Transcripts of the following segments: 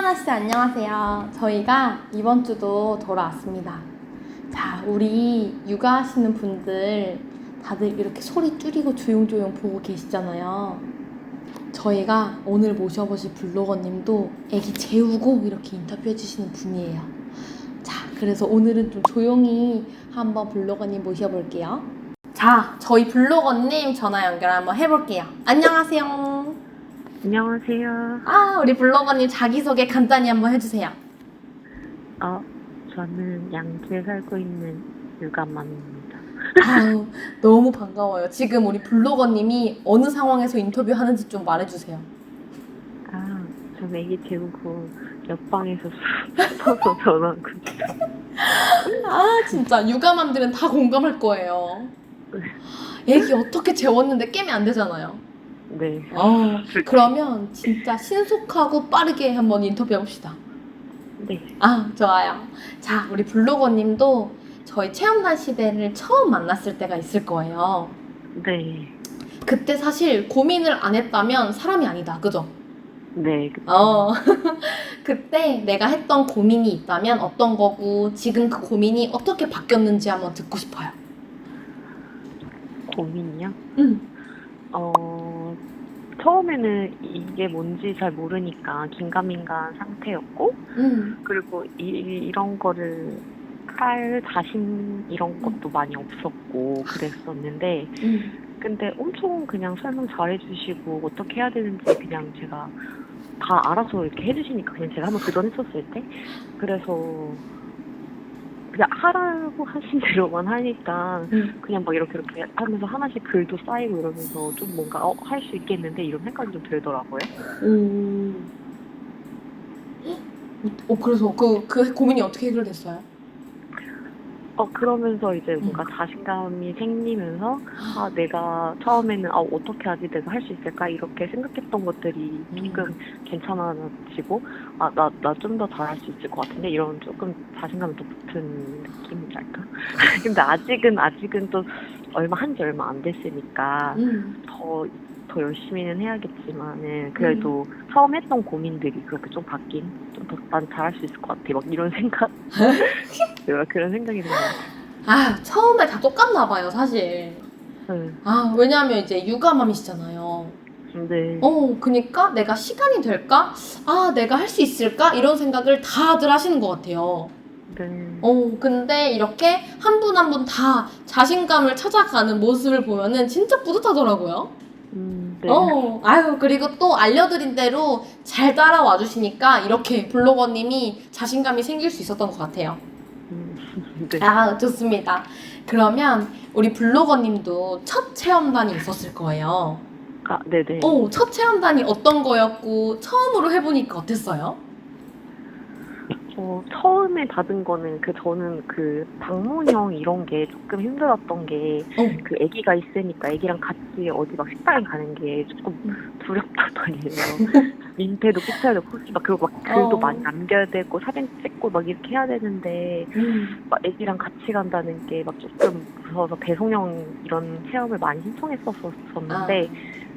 채연아 씨 안녕하세요. 저희가 이번 주도 돌아왔습니다. 자, 우리 육아하시는 분들 다들 이렇게 소리 줄이고 조용조용 보고 계시잖아요. 저희가 오늘 모셔보실 블로거님도 애기 재우고 이렇게 인터뷰해 주시는 분이에요. 자, 그래서 오늘은 좀 조용히 한번 블로거님 모셔볼게요. 자, 저희 블로거님 전화 연결 한번 해볼게요. 안녕하세요. 안녕하세요. 아, 우리 블로거님 자기소개 간단히 한번 해주세요. 어, 저는 양주에 살고 있는 육아맘입니다. 아유, 너무 반가워요. 지금 우리 블로거님이 어느 상황에서 인터뷰하는지 좀 말해주세요. 아, 저는 애기 재우고 옆방에서 서서 전화하고 아, 진짜 육아맘들은 다 공감할 거예요. 애기 어떻게 재웠는데 깨면 안 되잖아요. 네. 어, 그러면 진짜 신속하고 빠르게 한번 인터뷰 해봅시다. 네. 아, 좋아요. 자, 우리 블로거님도 저희 체험단 시대를 처음 만났을 때가 있을 거예요. 네. 그때 사실 고민을 안 했다면 사람이 아니다. 그죠? 네. 그- 어. 그때 내가 했던 고민이 있다면 어떤 거고 지금 그 고민이 어떻게 바뀌었는지 한번 듣고 싶어요. 고민이요? 응. 어, 처음에는 이게 뭔지 잘 모르니까 긴가민가한 상태였고, 응. 그리고 이, 이런 거를 할 자신 이런 것도 많이 없었고 그랬었는데, 응. 근데 엄청 그냥 설명 잘해주시고 어떻게 해야 되는지 그냥 제가 다 알아서 이렇게 해주시니까 그냥 제가 한번 도전했었을 때 그래서 그냥 하라고 하신 대로만 하니까 응. 그냥 막 이렇게 이렇게 하면서 하나씩 글도 쌓이고 이러면서 좀 뭔가 어, 할 수 있겠는데 이런 생각이 좀 들더라고요. 오. 어, 그래서 그, 그 고민이 어떻게 해결됐어요? 어 그러면서 이제 뭔가 음. 자신감이 생기면서 아 내가 처음에는 아 어떻게 하지 내가 할 수 있을까 이렇게 생각했던 것들이 조금 괜찮아지고 아 나 나 좀 더 잘할 수 있을 것 같은데 이런 조금 자신감이 또 붙은 느낌이랄까 근데 아직은 아직은 또 얼마 한 지 얼마 안 됐으니까 응. 더 더 열심히는 해야겠지만은 그래도 처음 했던 고민들이 그렇게 좀 바뀐 좀더난 잘할 수 있을 것 같아 막 이런 생각 네, 그런 생각이 들어요. 아, 처음에 다 똑같나 봐요, 사실. 네. 아, 왜냐면 이제 육아맘이시잖아요. 네. 어, 그니까 내가 시간이 될까? 아, 내가 할 수 있을까? 이런 생각을 다들 하시는 것 같아요. 네. 어, 근데 이렇게 한 분 한 분 다 자신감을 찾아가는 모습을 보면은 진짜 뿌듯하더라고요. 음, 네. 어, 아유, 그리고 또 알려드린 대로 잘 따라와 주시니까 이렇게 블로거님이 자신감이 생길 수 있었던 것 같아요. 음, 네. 아, 좋습니다. 그러면 우리 블로거님도 첫 체험단이 있었을 거예요. 아, 네네. 어, 첫 체험단이 어떤 거였고, 처음으로 해보니까 어땠어요? 어, 처음에 받은 거는 그 저는 그 방문형 이런 게 조금 힘들었던 게 어. 그 아기가 있으니까 아기랑 같이 어디 막 식당에 가는 게 조금 두렵다더니에요. 민폐도 끼쳐야 되고 혹시 막 그리고 막 글도 어. 많이 남겨야 되고 사진 찍고 막 이렇게 해야 되는데 음. 막 아기랑 같이 간다는 게 막 조금 무서워서 배송형 이런 체험을 많이 신청했었었는데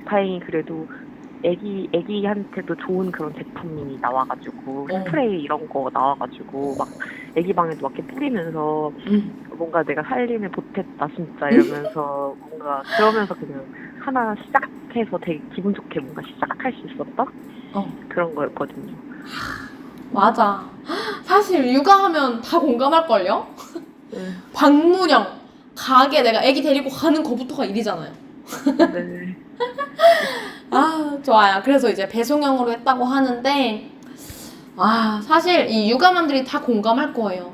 다행히 그래도 애기 애기한테도 좋은 그런 제품이 나와가지고 어. 스프레이 이런 거 나와가지고 막 애기 방에도 막 이렇게 뿌리면서 음. 뭔가 내가 살림을 보탰다 진짜 이러면서 뭔가 그러면서 그냥 하나 시작해서 되게 기분 좋게 뭔가 시작할 수 있었던 어. 그런 거였거든요. 맞아. 사실 육아하면 다 공감할걸요? 네. 방문형. 가게 내가 애기 데리고 가는 거부터가 일이잖아요. 네. 아, 좋아요. 그래서 이제 배송형으로 했다고 하는데, 아, 사실 이 육아맘들이 다 공감할 거예요.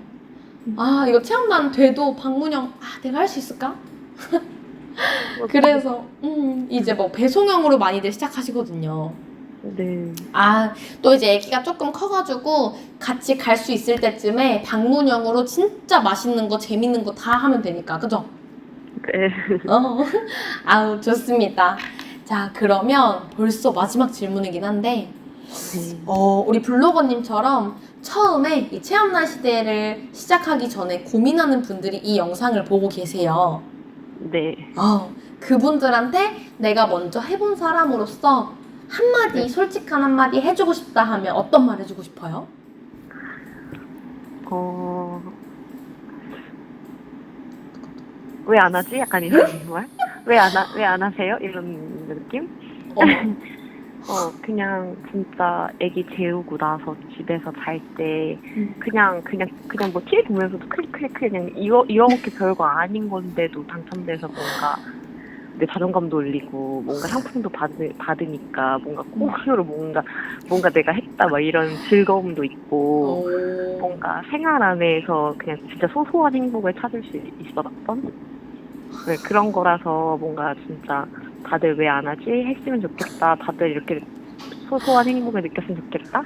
아, 이거 체험단 돼도 방문형, 아, 내가 할 수 있을까? 그래서, 음, 이제 뭐 배송형으로 많이들 시작하시거든요. 네. 아, 또 이제 아기가 조금 커가지고 같이 갈 수 있을 때쯤에 방문형으로 진짜 맛있는 거, 재밌는 거 다 하면 되니까, 그죠? 네. 어, 아우, 좋습니다. 자, 그러면 벌써 마지막 질문이긴 한데, 네. 어, 우리 블로거님처럼 처음에 이 체험날 시대를 시작하기 전에 고민하는 분들이 이 영상을 보고 계세요. 네. 어, 그분들한테 내가 먼저 해본 사람으로서 한마디 네. 솔직한 한마디 해주고 싶다 하면 어떤 말 해주고 싶어요? 어, 왜 안 하지? 약간 이런 말? 왜 안, 하, 왜안 하세요? 이런 느낌? 어, 어, 그냥 진짜 애기 재우고 나서 집에서 잘 때, 음. 그냥, 그냥, 그냥 뭐 TV 보면서도 클릭, 클릭, 클릭, 그냥 이거, 이렇게 별거 아닌 건데도 당첨돼서 뭔가 내 자존감도 올리고, 뭔가 상품도 받, 받으니까 뭔가 코으로 뭔가, 뭔가 내가 했다, 막 이런 즐거움도 있고, 어. 뭔가 생활 안에서 그냥 진짜 소소한 행복을 찾을 수 있었던 네, 그런 거라서 뭔가 진짜 다들 왜 안 하지? 했으면 좋겠다. 다들 이렇게 소소한 행복을 느꼈으면 좋겠다.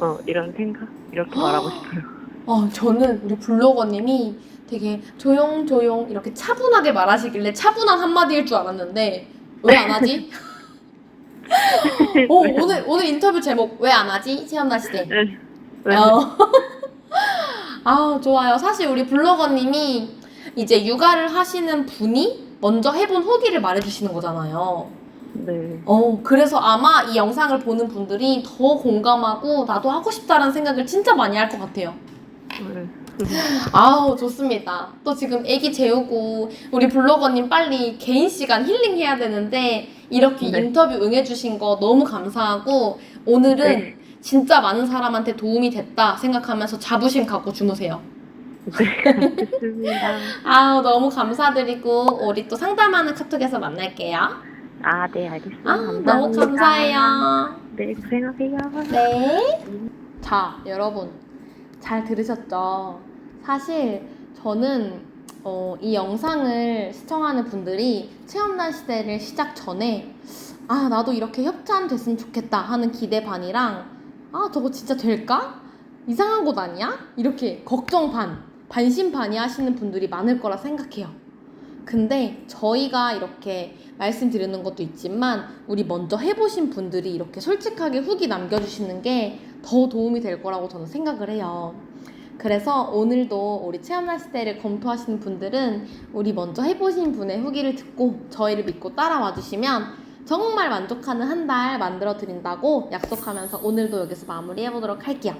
어, 이런 생각? 이렇게 말하고 싶어요. 어, 저는 우리 블로거님이 되게 조용조용 이렇게 차분하게 말하시길래 차분한 한마디일 줄 알았는데 왜 안 하지? 어, 오늘 오늘 인터뷰 제목 왜 안 하지? 체험날 시대. 네. 네. 어. 아 좋아요. 사실 우리 블로거님이 이제 육아를 하시는 분이 먼저 해본 후기를 말해주시는 거잖아요. 네. 어 그래서 아마 이 영상을 보는 분들이 더 공감하고 나도 하고 싶다라는 생각을 진짜 많이 할 것 같아요. 네. 아우 좋습니다. 또 지금 애기 재우고 우리 블로거님 빨리 개인 시간 힐링 해야 되는데 이렇게 네. 인터뷰 응해주신 거 너무 감사하고 오늘은 네. 진짜 많은 사람한테 도움이 됐다 생각하면서 자부심 갖고 주무세요. 네. 좋습니다. 아우 너무 감사드리고 우리 또 상담하는 카톡에서 만날게요. 아, 네, 알겠습니다. 아 감사합니다. 너무 감사해요. 네, 고생하세요. 네. 자, 여러분. 잘 들으셨죠? 사실 저는 어, 이 영상을 시청하는 분들이 체험날 시대를 시작 전에 아, 나도 이렇게 협찬 됐으면 좋겠다 하는 기대 반이랑 아, 저거 진짜 될까? 이상한 곳 아니야? 이렇게 걱정 반, 반신 반의 하시는 분들이 많을 거라 생각해요. 근데 저희가 이렇게 말씀드리는 것도 있지만 우리 먼저 해보신 분들이 이렇게 솔직하게 후기 남겨주시는 게 더 도움이 될 거라고 저는 생각을 해요. 그래서 오늘도 우리 체험날 시대를 검토하시는 분들은 우리 먼저 해보신 분의 후기를 듣고 저희를 믿고 따라와 주시면 정말 만족하는 한 달 만들어 드린다고 약속하면서 오늘도 여기서 마무리해 보도록 할게요.